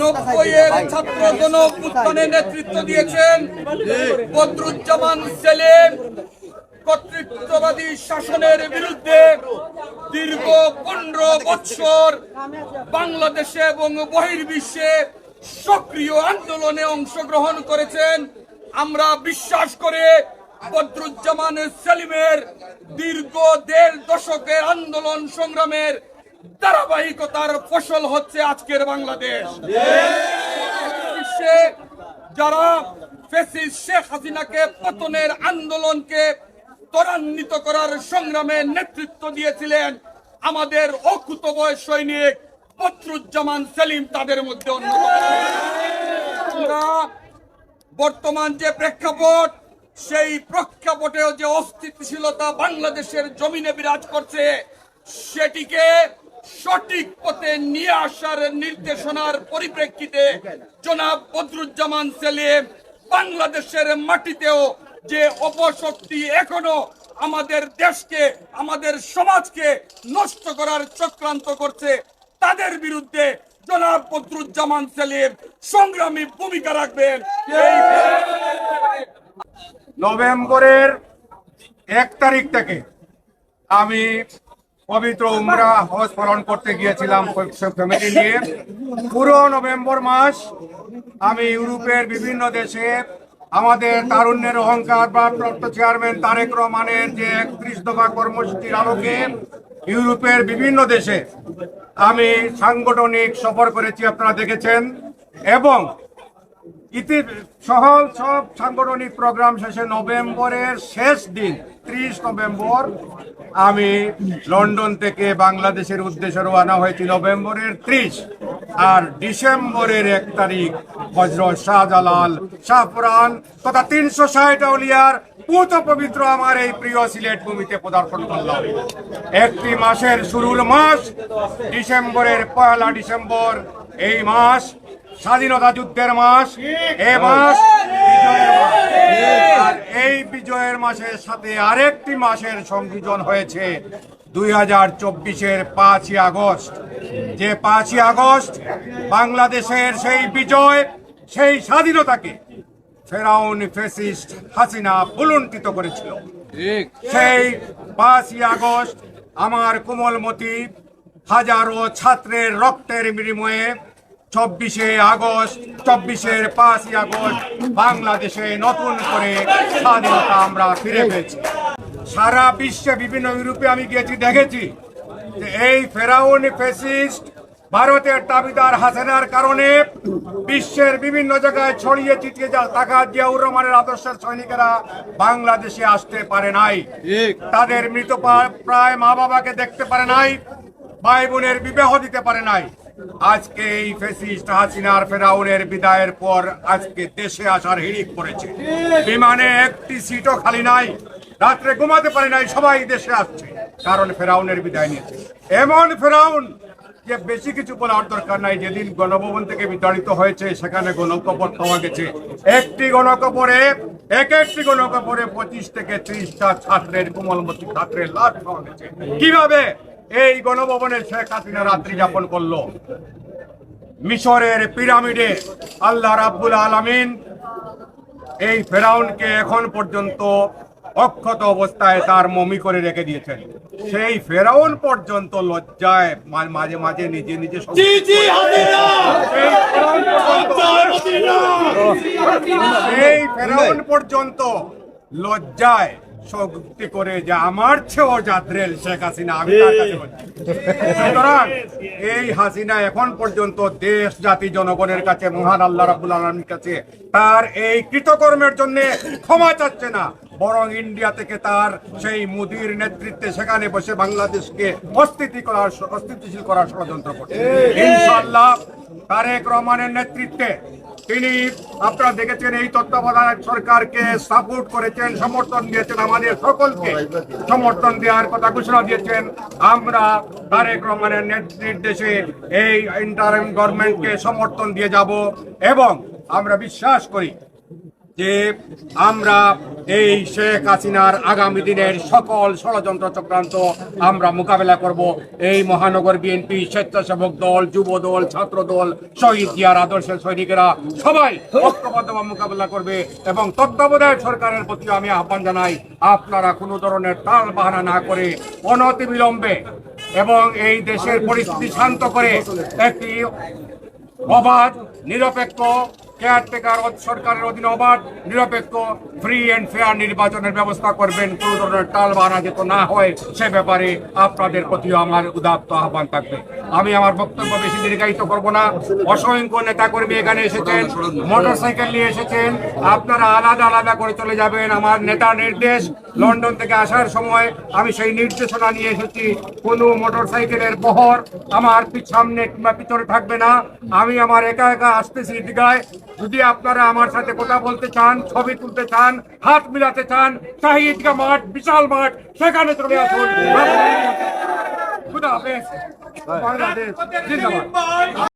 নব্বইয়ের ছাত্র জন উত্থানে নেতৃত্ব দিয়েছেন বদরুজ্জামান সেলিম কর্তৃত্ববাদী শাসনের বিরুদ্ধে দীর্ঘ পনেরো বৎসর বাংলাদেশে এবং বহির্বিশ্বে সক্রিয় আন্দোলনে অংশগ্রহণ করেছেন। আমরা বিশ্বাস করে বদরুজ্জামান সেলিমের দীর্ঘ দেড় দশকের আন্দোলন সংগ্রামের ধারাবাহিকতার ফসল হচ্ছে আজকের বাংলাদেশ। বিশ্বে যারা ফেসিস শেখ হাসিনাকে পতনের আন্দোলনকে ত্বরান্বিত করার সংগ্রামে নেতৃত্ব দিয়েছিলেন আমাদের অকুতবয় সৈনিক বদরুজ্জামান সেলিম তাদের মধ্যে বর্তমান যে প্রেক্ষাপট, সেই প্রেক্ষাপটেও যে অস্থিতিশীলতা বাংলাদেশের জমিনে বিরাজ করছে, সেটিকে সঠিক পথে নিয়ে আসার নির্দেশনার পরিপ্রেক্ষিতে জনাব বদরুজ্জামান সেলিম বাংলাদেশের মাটিতেও যে অপশক্তি এখনও আমাদের দেশকে, আমাদের সমাজকে নষ্ট করার চক্রান্ত করছে, তাদের বিরুদ্ধে জনাব বদরুজ্জামান সেলিম সংগ্রামী ভূমিকা রাখবেন। নভেম্বরের এক তারিখ থেকে আমি পবিত্র উমরা হজ পালন করতে গিয়েছিলাম ফ্যামিলি নিয়ে। পুরো নভেম্বর মাস আমি ইউরোপের বিভিন্ন দেশে আমাদের তারুণ্যের অহংকার বা প্রাপ্ত চেয়ারম্যান তারেক রহমানের যে একত্রিশ দফা কর্মসূচির আলোকে ইউরোপের বিভিন্ন দেশে আমি সাংগঠনিক সফর করেছি, আপনারা দেখেছেন, এবং ইতি সহল সব সাংগঠনিক প্রোগ্রাম শেষে নভেম্বরের শেষ দিন, ত্রিশ নভেম্বর, আমি লন্ডন থেকে বাংলাদেশের উদ্দেশ্যে রওনা হয়েছি নভেম্বরের ত্রিশ আর ডিসেম্বরের এক তারিখ হজরত শাহজালাল শাহপুরান তথা তিনশো ষাট আউলিয়ার পুত পবিত্র আমার এই প্রিয় সিলেট ভূমিতে পদার্পণ করলাম। একটি মাসের শুরুর মাস ডিসেম্বরের পয়লা ডিসেম্বর, এই মাস স্বাধীনতা যুদ্ধের মাস এ মাস আর এই বিজয়ের মাসের সাথে আরেকটি মাসের সংযোজন হয়েছে দুই হাজার চব্বিশের পাঁচই আগস্ট। যে পাঁচই আগস্ট বাংলাদেশের সেই বিজয় সেই স্বাধীনতাকে ফেরাউন ফেসিস্ট হাসিনা ভুলুণ্ঠিত করেছিল। সেই পাঁচই আগস্ট আমার কোমলমতি হাজারো ছাত্রের রক্তের বিনিময়ে চব্বিশে আগস্ট চব্বিশের পাঁচই আগস্ট বাংলাদেশে নতুন করে স্বাধীনতা আমরা ফিরে পেয়েছি। সারা বিশ্বে বিভিন্ন ইউরোপে আমি গিয়েছি দেখেছি যে এই ফেরাউন ফেসিস্ট ভারতের দাবিদার হাসিনার কারণে বিশ্বের বিভিন্ন জায়গায় ছড়িয়ে ছিটিয়ে যা টাকা জিয়াউর রহমানের আদর্শের সৈনিকেরা বাংলাদেশে আসতে পারে নাই। তাদের মৃত প্রায় মা বাবাকে দেখতে পারে নাই ভাই বোনের বিবাহ দিতে পারে নাই। আজকে এই ফেসিস্ট হাসিনার ফেরাউনের বিদায়ের পর আজকে দেশে আসার হিড়িক পড়েছে। বিমানে একটি সিটও খালি নাই, রাত্রে ঘুমাতে পারে নাই, সবাই দেশে আসছে, কারণ ফেরাউনের বিদায় নিয়েছে। এমন ফেরাউন যে বেশি কিছু বলার দরকার নাই, যেদিন গণভবন থেকে বিতাড়িত হয়েছে, সেখানে গণকবর পাওয়া গেছে। একটি গণকবরে, এক একটি গণকবরে পঁচিশ থেকে ত্রিশটা ছাত্রের কোমলমতি ছাত্রের লাশ পাওয়া গেছে। কীভাবে? এই গণভবনে শেখ হাসিনা রাত্রি যাপন করল। মিশরের পিরামিডে আল্লাহ রাব্বুল আলামিন এই ফেরাউনকে এখন পর্যন্ত অক্ষত অবস্থায় তার মমি করে রেখে দিয়েছেন। সেই ফেরাউন পর্যন্ত লজ্জায় মাঝে মাঝে নিজে নিজে সেই ফেরাউন পর্যন্ত লজ্জায় শক্তি করে যে আমার জাদ্রেল শেখ হাসিনা আমি তার কাছে সুতরাং এই হাসিনা এখন পর্যন্ত দেশ জাতি জনগণের কাছে মহান আল্লাহ রাবুল আলমীর কাছে তার এই কৃতকর্মের জন্য ক্ষমা চাচ্ছে না। বরং ইন্ডিয়া থেকে তার সেই মুদির নেতৃত্বে সেখানে বসে বাংলাদেশকে অস্থিতি করার অস্থিতিশীল করার ষড়যন্ত্র করছে। ইনশাআল্লাহ তারেক রহমানের নেতৃত্বে তিনি আপনারা দেখেছেন এই তত্ত্বাবধায়ক সরকারকে সাপোর্ট করেছেন, সমর্থন দিয়েছেন আমাদের সকলকে। সমর্থন দেওয়ার কথা ঘোষণা দিয়েছেন। আমরা তারেক রহমানের নির্দেশে এই ইন্টারিম গভর্নমেন্টকে সমর্থন দিয়ে যাব এবং আমরা বিশ্বাস করি যে আমরা এই শেখ হাসিনার আগামী দিনের সকল ষড়যন্ত্র চক্রান্ত আমরা মোকাবেলা করব। এই মহানগর বিএনপি স্বেচ্ছাসেবক দল, যুব দল, ছাত্র দল, শহীদ জিয়ার আদর্শের সৈনিকেরা সবাই ঐক্যবদ্ধভাবে মোকাবেলা করবে এবং তত্ত্বাবধায়ক সরকারের প্রতি আমি আহ্বান জানাই, আপনারা কোনো ধরনের তাল বাহানা না করে অনতি বিলম্বে এবং এই দেশের পরিস্থিতি শান্ত করে একটি অবাধ, নিরপেক্ষ কেয়ারটেকার সরকারের অধীনে অবাধ নিরপেক্ষ ফ্রি অ্যান্ড ফেয়ার নির্বাচনের ব্যবস্থা করবেন, কোনো ধরনের টাল বানা যেত না হয়, সে ব্যাপারে আপনাদের প্রতিও আমার উদাত্ত আহ্বান থাকবে। আমি আমার বক্তব্য বেশি দীর্ঘায়িত করব না। অসংখ্য নেতাকর্মী এখানে এসেছেন মোটর সাইকেল নিয়ে এসেছেন। আপনারা আলাদা আলাদা করে চলে যাবেন। আমার নেতা নির্দেশ লন্ডন থেকে আসার সময় আমি সেই নির্দেশনা নিয়ে এসেছি। কোনো মোটর সাইকেলের বহর আমার সামনে কিংবা পিছনে থাকবে না। আমি আমার একা একা আসতেছি ঈদগায় যদি আপনারা আমার সাথে কথা বলতে চান, ছবি তুলতে চান, হাত মিলাতে চান ঈদগাহ মাঠ, বিশাল মাঠ, সেখানে চলে আসুন। खुदा हाफिज जिंदाबाद